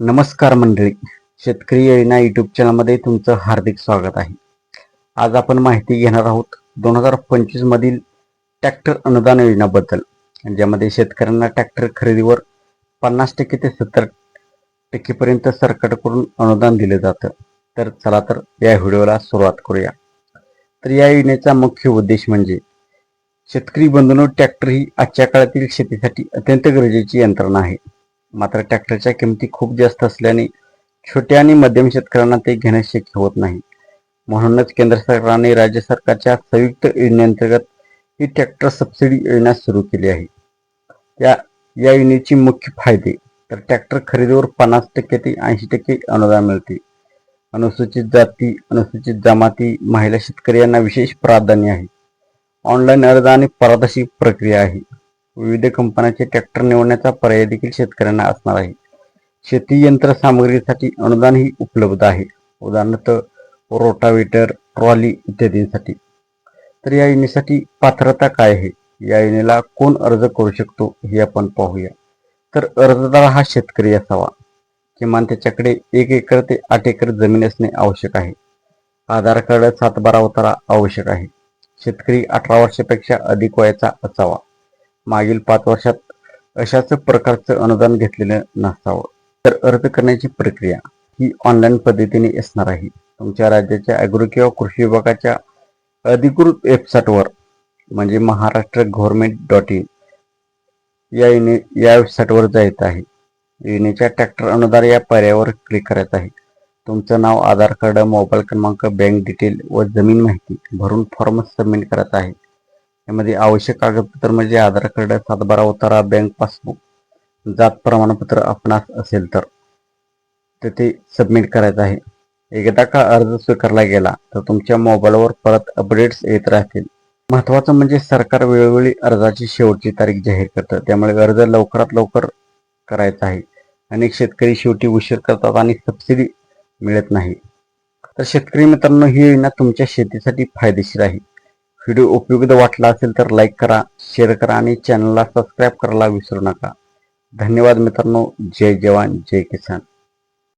नमस्कार मंडळी. शेतकरी योजना युट्यूब चॅनलमध्ये तुमचं हार्दिक स्वागत आहे. आज आपण माहिती घेणार आहोत दोन हजार पंचवीसमधील ट्रॅक्टर अनुदान योजनाबद्दल. ज्यामध्ये शेतकऱ्यांना ट्रॅक्टर खरेदीवर पन्नास टक्के ते सत्तर टक्केपर्यंत सरकारकडून अनुदान दिलं जातं. तर चला तर या व्हिडिओला सुरुवात करूया. तर या योजनेचा मुख्य उद्देश म्हणजे शेतकरी बंधूंनो ट्रॅक्टर ही आजच्या काळातील शेतीसाठी अत्यंत गरजेची यंत्रणा आहे. मात्र ट्रॅक्टरच्या किमती खूप जास्त असल्याने छोट्या आणि मध्यम शेतकऱ्यांना ते घेणे शक्य होत नाही. म्हणूनच केंद्र सरकारने राज्य सरकारच्या संयुक्त योजनेअंतर्गत ही ट्रॅक्टर सबसिडी योजना सुरू केली आहे. या या योजनेची मुख्य फायदे तर ट्रॅक्टर खरेदीवर पन्नास टक्के ते ऐंशी टक्के अनुदान मिळते. अनुसूचित जाती अनुसूचित जमाती महिला शेतकरी यांना विशेष प्राधान्य आहे. ऑनलाईन अर्ज आणि पारदर्शी प्रक्रिया आहे. विविध कंपन्यांचे ट्रॅक्टर निवडण्याचा पर्याय देखील शेतकऱ्यांना असणार आहे. शेती यंत्र सामग्रीसाठी अनुदानही उपलब्ध आहे. उदाहरणार्थ रोटावेटर ट्रॉली इत्यादींसाठी. तर या योजनेसाठी पात्रता काय आहे? या योजनेला कोण अर्ज करू शकतो हे आपण पाहूया. तर अर्जदार हा शेतकरी असावा. किमान त्याच्याकडे एक एकर ते आठ एकर जमीन असणे आवश्यक आहे. आधार कार्ड सातबारा उतारा आवश्यक आहे. शेतकरी अठरा वर्षापेक्षा अधिक वयाचा असावा. मागील पाच वर्षात अशाच प्रकारचं अनुदान घेतलेलं नसावं. तर अर्ज करण्याची प्रक्रिया ही ऑनलाईन पद्धतीने असणार आहे. तुमच्या राज्याच्या ॲग्रो किंवा कृषी विभागाच्या अधिकृत वेबसाईटवर म्हणजे महाराष्ट्र गव्हर्नमेंट डॉट इन या योजने या वेबसाईटवर जायचं आहे. योजनेच्या ट्रॅक्टर अनुदान या पर्यायावर क्लिक करायचं आहे. तुमचं नाव आधार कार्ड मोबाईल क्रमांक बँक डिटेल व जमीन माहिती भरून फॉर्म सबमिट करायचा आहे. यामध्ये आवश्यक कागदपत्र म्हणजे आधार कार्ड सातबारा उतारा बँक पासबुक जात प्रमाणपत्र आपणास असेल तर. ते सबमिट करायचं आहे. एकदा का अर्ज स्वीकारला गेला तर तुमच्या मोबाईलवर परत अपडेट्स येत राहतील. महत्वाचं म्हणजे सरकार वेळोवेळी अर्जाची शेवटची तारीख जाहीर करतं. त्यामुळे अर्ज लवकरात लवकर करायचा आहे. अनेक शेतकरी शेवटी उशीर करतात आणि सबसिडी मिळत नाही. तर शेतकरी मित्रांनो ही योजना तुमच्या शेतीसाठी फायदेशीर आहे. व्हिडिओ उपयुक्त वाटला असेल तर लाईक करा शेअर करा आणि चॅनलला सबस्क्राईब करायला विसरू नका. धन्यवाद मित्रांनो. जय जवान जय किसान.